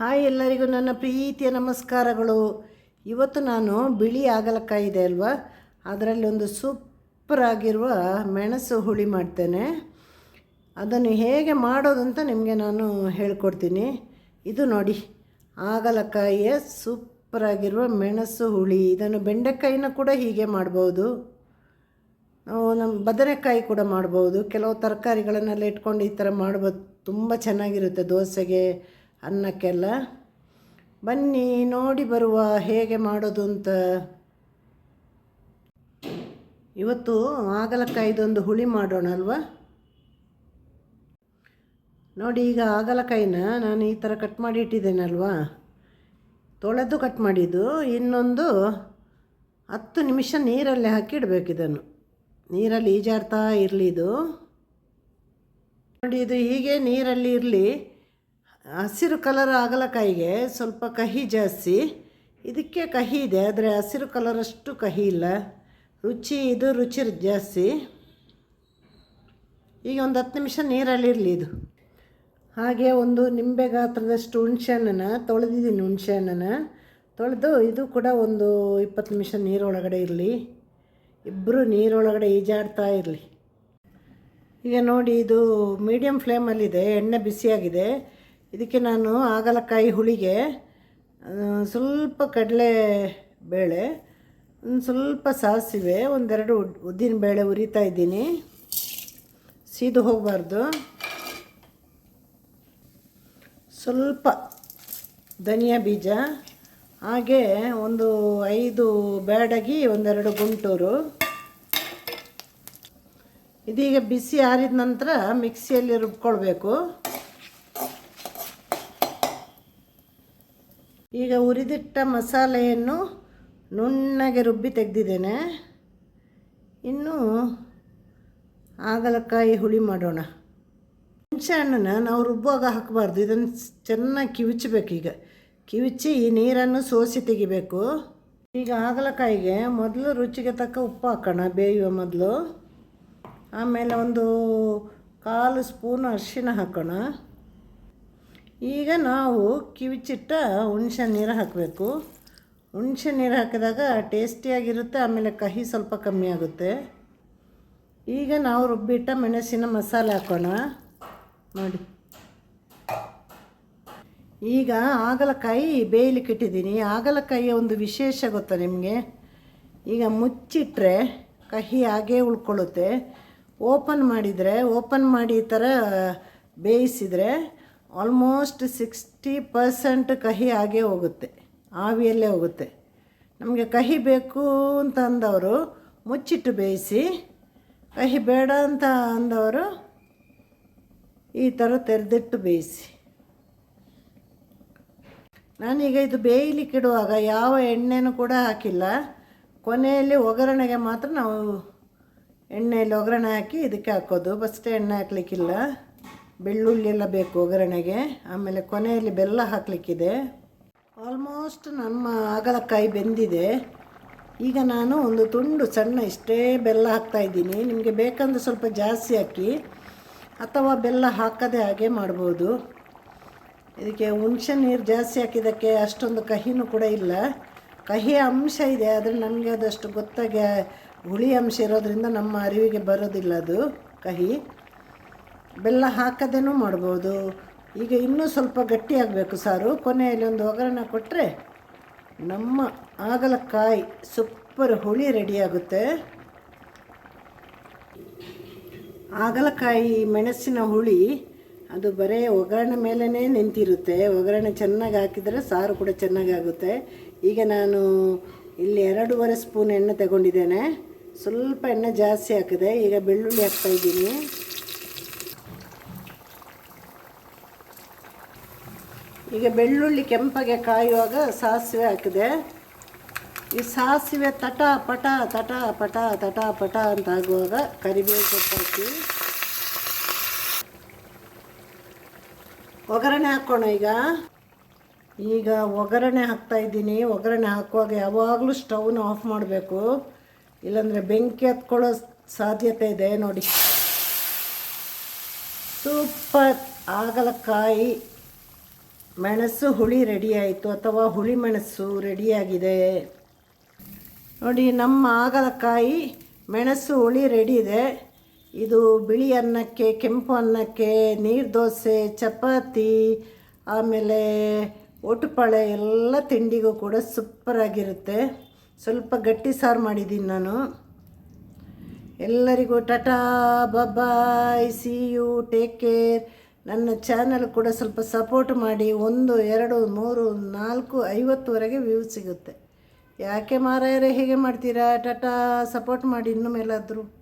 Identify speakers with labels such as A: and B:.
A: Hi ಎಲ್ಲರಿಗೂ ನನ್ನ ಪ್ರೀತಿಯ ನಮಸ್ಕಾರಗಳು. ಇವತ್ತು ನಾನು ಬಿಳಿ ಹಾಗಲಕಾಯಿ ಇದೆ ಅಲ್ವಾ? ಅದರಲ್ಲಿ ಒಂದು ಸೂಪರ್ ಆಗಿರುವ ಮೆಣಸು ಹುಳಿ ಮಾಡ್ತೇನೆ. ಅದನ್ನು ಹೇಗೆ ಮಾಡೋದು ಅಂತ ನಿಮಗೆ ನಾನು ಹೇಳ್ಕೊಡ್ತೀನಿ. ಇದು ನೋಡಿ ಹಾಗಲಕಾಯಿಯ ಸೂಪರ್ ಆಗಿರುವ ಮೆಣಸು ಹುಳಿ. ಇದನ್ನು ಬೆಂಡೆಕಾಯಿನ ಕೂಡ ಹೀಗೆ ಮಾಡ್ಬೋದು. ನಮ್ಮ ಬದನೆಕಾಯಿ ಕೂಡ ಮಾಡ್ಬೋದು. ಕೆಲವು ತರಕಾರಿಗಳನ್ನೆಲ್ಲ ಇಟ್ಕೊಂಡು ಈ ಥರ ಮಾಡ್ಬೋದು. ತುಂಬ ಚೆನ್ನಾಗಿರುತ್ತೆ ದೋಸೆಗೆ. ಅನ್ನಕ್ಕೆಲ್ಲ, ಬನ್ನಿ ನೋಡಿ ಬರುವ ಹೇಗೆ ಮಾಡೋದು ಅಂತ ಇವತ್ತು ಹಾಗಲಕಾಯಿದೊಂದು ಹುಳಿ ಮಾಡೋಣ ಅಲ್ವಾ? ನೋಡಿ, ಈಗ ಹಾಗಲಕಾಯಿನ ನಾನು ಈ ಥರ ಕಟ್ ಮಾಡಿ ಇಟ್ಟಿದ್ದೇನಲ್ವಾ? ತೊಳೆದು ಕಟ್ ಮಾಡಿದ್ದು, ಇನ್ನೊಂದು ಹತ್ತು ನಿಮಿಷ ನೀರಲ್ಲಿ ಹಾಕಿ ಇಡಬೇಕು ಇದನ್ನು. ನೀರಲ್ಲಿ ಈಜಾಡ್ತಾ ಇರಲಿ ಇದು. ನೋಡಿ, ಇದು ಹೀಗೆ ನೀರಲ್ಲಿ ಇರಲಿ. ಹಸಿರು ಕಲರ್ ಹಾಗಲಕಾಯಿಗೆ ಸ್ವಲ್ಪ ಕಹಿ ಜಾಸ್ತಿ. ಇದಕ್ಕೆ ಕಹಿ ಇದೆ, ಆದರೆ ಹಸಿರು ಕಲರಷ್ಟು ಕಹಿ ಇಲ್ಲ. ರುಚಿ, ಇದು ರುಚಿ ಜಾಸ್ತಿ. ಈಗ ಒಂದು ಹತ್ತು ನಿಮಿಷ ನೀರಲ್ಲಿರಲಿ ಇದು. ಹಾಗೆ ಒಂದು ನಿಂಬೆ ಗಾತ್ರದಷ್ಟು ಹುಣಸೆಹಣ್ಣನ್ನು, ತೊಳೆದಿದ್ದೀನಿ ಹುಣಸೆಹಣ್ಣನ್ನು. ತೊಳೆದು ಇದು ಕೂಡ ಒಂದು ಇಪ್ಪತ್ತು ನಿಮಿಷ ನೀರೊಳಗಡೆ ಇರಲಿ. ಇಬ್ಬರು ನೀರೊಳಗಡೆ ಈಜಾಡ್ತಾ ಇರಲಿ. ಈಗ ನೋಡಿ, ಇದು ಮೀಡಿಯಮ್ ಫ್ಲೇಮಲ್ಲಿದೆ ಎಣ್ಣೆ ಬಿಸಿಯಾಗಿದೆ. ಇದಕ್ಕೆ ನಾನು ಹಾಗಲಕಾಯಿ ಹುಳಿಗೆ ಸ್ವಲ್ಪ ಕಡಲೆ ಬೇಳೆ, ಒಂದು ಸ್ವಲ್ಪ ಸಾಸಿವೆ, ಒಂದೆರಡು ಉದ್ದಿನ ಬೇಳೆ ಉರಿತಾ ಇದ್ದೀನಿ. ಸೀದು ಹೋಗಬಾರ್ದು. ಸ್ವಲ್ಪ ಧನಿಯಾ ಬೀಜ, ಹಾಗೆ ಒಂದು ಐದು ಬ್ಯಾಡಗಿ, ಒಂದೆರಡು ಗುಂಟೂರು. ಇದೀಗ ಬಿಸಿ ಆರಿದ ನಂತರ ಮಿಕ್ಸಿಯಲ್ಲಿ ರುಬ್ಕೊಳ್ಬೇಕು. ಈಗ ಉರಿದಿಟ್ಟ ಮಸಾಲೆಯನ್ನು ನುಣ್ಣಗೆ ರುಬ್ಬಿ ತೆಗೆದಿದ್ದೇನೆ. ಇನ್ನು ಹಾಗಲಕಾಯಿ ಹುಳಿ ಮಾಡೋಣ. ಹುಣಸೆ ಹಣ್ಣನ್ನು ನಾವು ರುಬ್ಬುವಾಗ ಹಾಕಬಾರ್ದು. ಇದನ್ನು ಚೆನ್ನಾಗಿ ಕಿವಿಚಬೇಕು ಈಗ. ಕಿವುಚಿ ನೀರನ್ನು ಸೋಸಿ ತೆಗಿಬೇಕು. ಈಗ ಹಾಗಲಕಾಯಿಗೆ ಮೊದಲು ರುಚಿಗೆ ತಕ್ಕ ಉಪ್ಪು ಹಾಕೋಣ, ಬೇಯುವ ಮೊದಲು. ಆಮೇಲೆ ಒಂದು ಕಾಲು ಸ್ಪೂನ್ ಅರಿಶಿನ ಹಾಕೋಣ. ಈಗ ನಾವು ಕಿವಿಚಿಟ್ಟ ಹುಣಸೆ ನೀರು ಹಾಕಬೇಕು. ಹುಣಸೆ ನೀರು ಹಾಕಿದಾಗ ಟೇಸ್ಟಿಯಾಗಿರುತ್ತೆ, ಆಮೇಲೆ ಕಹಿ ಸ್ವಲ್ಪ ಕಮ್ಮಿ ಆಗುತ್ತೆ. ಈಗ ನಾವು ರುಬ್ಬಿಟ್ಟ ಮೆಣಸಿನ ಮಸಾಲೆ ಹಾಕೋಣ. ನೋಡಿ. ಈಗ ಹಾಗಲಕಾಯಿ ಬೇಯಲಿಕ್ಕೆ ಇಟ್ಟಿದ್ದೀನಿ. ಹಾಗಲಕಾಯಿಯ ಒಂದು ವಿಶೇಷ ಗೊತ್ತಾ ನಿಮಗೆ? ಈಗ ಮುಚ್ಚಿಟ್ರೆ ಕಹಿ ಹಾಗೇ ಉಳ್ಕೊಳ್ಳುತ್ತೆ. ಓಪನ್ ಮಾಡಿದರೆ, ಓಪನ್ ಮಾಡಿ ಈ ಥರ ಬೇಯಿಸಿದರೆ ಆಲ್ಮೋಸ್ಟ್ ಸಿಕ್ಸ್ಟಿ ಪರ್ಸೆಂಟ್ ಕಹಿ ಆಗೇ ಹೋಗುತ್ತೆ, ಆವಿಯಲ್ಲೇ ಹೋಗುತ್ತೆ. ನಮಗೆ ಕಹಿ ಬೇಕು ಅಂತ ಅಂದವರು ಮುಚ್ಚಿಟ್ಟು ಬೇಯಿಸಿ, ಕಹಿ ಬೇಡ ಅಂತ ಅಂದವರು ಈ ಥರ ತೆರೆದಿಟ್ಟು ಬೇಯಿಸಿ. ನಾನೀಗ ಇದು ಬೇಯಲಿಕ್ಕೆ ಇಡುವಾಗ ಯಾವ ಎಣ್ಣೆನೂ ಕೂಡ ಹಾಕಿಲ್ಲ. ಕೊನೆಯಲ್ಲಿ ಒಗ್ಗರಣೆಗೆ ಮಾತ್ರ ನಾವು ಎಣ್ಣೆಯಲ್ಲಿ ಒಗ್ಗರಣೆ ಹಾಕಿ ಇದಕ್ಕೆ ಹಾಕೋದು. ಫಸ್ಟೇ ಎಣ್ಣೆ ಹಾಕಲಿಕ್ಕಿಲ್ಲ. ಬೆಳ್ಳುಳ್ಳಿ ಎಲ್ಲ ಬೇಕು ಒಗ್ಗರಣೆಗೆ. ಆಮೇಲೆ ಕೊನೆಯಲ್ಲಿ ಬೆಲ್ಲ ಹಾಕಲಿಕ್ಕಿದೆ. ಆಲ್ಮೋಸ್ಟ್ ನಮ್ಮ ಹಾಗಲಕಾಯಿ ಬೆಂದಿದೆ. ಈಗ ನಾನು ಒಂದು ತುಂಡು ಸಣ್ಣ ಇಷ್ಟೇ ಬೆಲ್ಲ ಹಾಕ್ತಾ ಇದ್ದೀನಿ. ನಿಮಗೆ ಬೇಕಂದ್ರೆ ಸ್ವಲ್ಪ ಜಾಸ್ತಿ ಹಾಕಿ ಅಥವಾ ಬೆಲ್ಲ ಹಾಕದೆ ಹಾಗೆ ಮಾಡ್ಬೋದು. ಇದಕ್ಕೆ ಹುಣಸೆ ನೀರು ಜಾಸ್ತಿ ಹಾಕಿದ್ದಕ್ಕೆ ಅಷ್ಟೊಂದು ಕಹಿನೂ ಕೂಡ ಇಲ್ಲ. ಕಹಿ ಅಂಶ ಇದೆ, ಆದರೆ ನನಗೆ ಅದಷ್ಟು ಗೊತ್ತಾಗಿ ಹುಳಿ ಅಂಶ ಇರೋದರಿಂದ ನಮ್ಮ ಅರಿವಿಗೆ ಬರೋದಿಲ್ಲ ಅದು ಕಹಿ. ಬೆಲ್ಲ ಹಾಕದೇನೂ ಮಾಡ್ಬೋದು. ಈಗ ಇನ್ನೂ ಸ್ವಲ್ಪ ಗಟ್ಟಿಯಾಗಬೇಕು ಸಾರು. ಕೊನೆಯಲ್ಲಿ ಒಂದು ಒಗ್ಗರಣೆ ಕೊಟ್ಟರೆ ನಮ್ಮ ಹಾಗಲಕಾಯಿ ಸೂಪರ್ ಹುಳಿ ರೆಡಿಯಾಗುತ್ತೆ. ಹಾಗಲಕಾಯಿ ಮೆಣಸಿನ ಹುಳಿ, ಅದು ಬರೀ ಒಗ್ಗರಣೆ ಮೇಲೇ ನಿಂತಿರುತ್ತೆ. ಒಗ್ಗರಣೆ ಚೆನ್ನಾಗಿ ಹಾಕಿದರೆ ಸಾರು ಕೂಡ ಚೆನ್ನಾಗಾಗುತ್ತೆ ಈಗ ನಾನು ಇಲ್ಲಿ ಎರಡೂವರೆ ಸ್ಪೂನ್ ಎಣ್ಣೆ ತಗೊಂಡಿದ್ದೇನೆ. ಸ್ವಲ್ಪ ಎಣ್ಣೆ ಜಾಸ್ತಿ ಹಾಕಿದೆ. ಈಗ ಬೆಳ್ಳುಳ್ಳಿ ಹಾಕ್ತಾ ಈಗ ಬೆಳ್ಳುಳ್ಳಿ ಕೆಂಪಗೆ ಕಾಯುವಾಗ ಸಾಸಿವೆ ಹಾಕಿದೆ. ಈ ಸಾಸಿವೆ ತಟ ಪಟ ತಟ ಪಟ ತಟ ಪಟ ಅಂತ ಆಗುವಾಗ ಕರಿಬೇವು ಹಾಕಿ. ಒಗ್ಗರಣೆ ಹಾಕೋಣ ಈಗ. ಈಗ ಒಗ್ಗರಣೆ ಹಾಕ್ತಾ ಇದ್ದೀನಿ. ಒಗ್ಗರಣೆ ಹಾಕುವಾಗ ಯಾವಾಗಲೂ ಸ್ಟವ್ನ ಆಫ್ ಮಾಡಬೇಕು. ಇಲ್ಲಾಂದರೆ ಬೆಂಕಿ ಹತ್ಕೊಳ್ಳೋ ಸಾಧ್ಯತೆ ಇದೆ ನೋಡಿ. ಸೂಪರ್. ಹಾಗಲಕಾಯಿ ಮೆಣಸು ಹುಳಿ ರೆಡಿಯಾಯಿತು ಅಥವಾ ಹುಳಿ ಮೆಣಸು ರೆಡಿಯಾಗಿದೆ ನೋಡಿ, ನಮ್ಮ ಹಾಗಲಕಾಯಿ ಮೆಣಸು ಹುಳಿ ರೆಡಿ ಇದೆ. ಇದು ಬಿಳಿ ಅನ್ನಕ್ಕೆ, ಕೆಂಪು ಅನ್ನಕ್ಕೆ, ನೀರು ದೋಸೆ, ಚಪಾತಿ, ಆಮೇಲೆ ಒಟುಪಳೆ ಎಲ್ಲ ತಿಂಡಿಗೂ ಕೂಡ ಸೂಪರಾಗಿರುತ್ತೆ ಸ್ವಲ್ಪ ಗಟ್ಟಿ ಸಾರು ಮಾಡಿದ್ದೀನಿ ನಾನು. ಎಲ್ಲರಿಗೂ tata bye see you take care ನನ್ನ ಚಾನಲ್ ಕೂಡ ಸ್ವಲ್ಪ ಸಪೋರ್ಟ್ ಮಾಡಿ ಒಂದು, ಎರಡು, ಮೂರು, ನಾಲ್ಕು, ಐವತ್ತುವರೆಗೆ ವ್ಯೂ ಸಿಗುತ್ತೆ. ಯಾಕೆ ಮಾರಾಯರೇ ಹೇಗೆ ಮಾಡ್ತೀರಾ? ಟಾಟಾ ಸಪೋರ್ಟ್ ಮಾಡಿ ಇನ್ನು ಮೇಲಾದರೂ.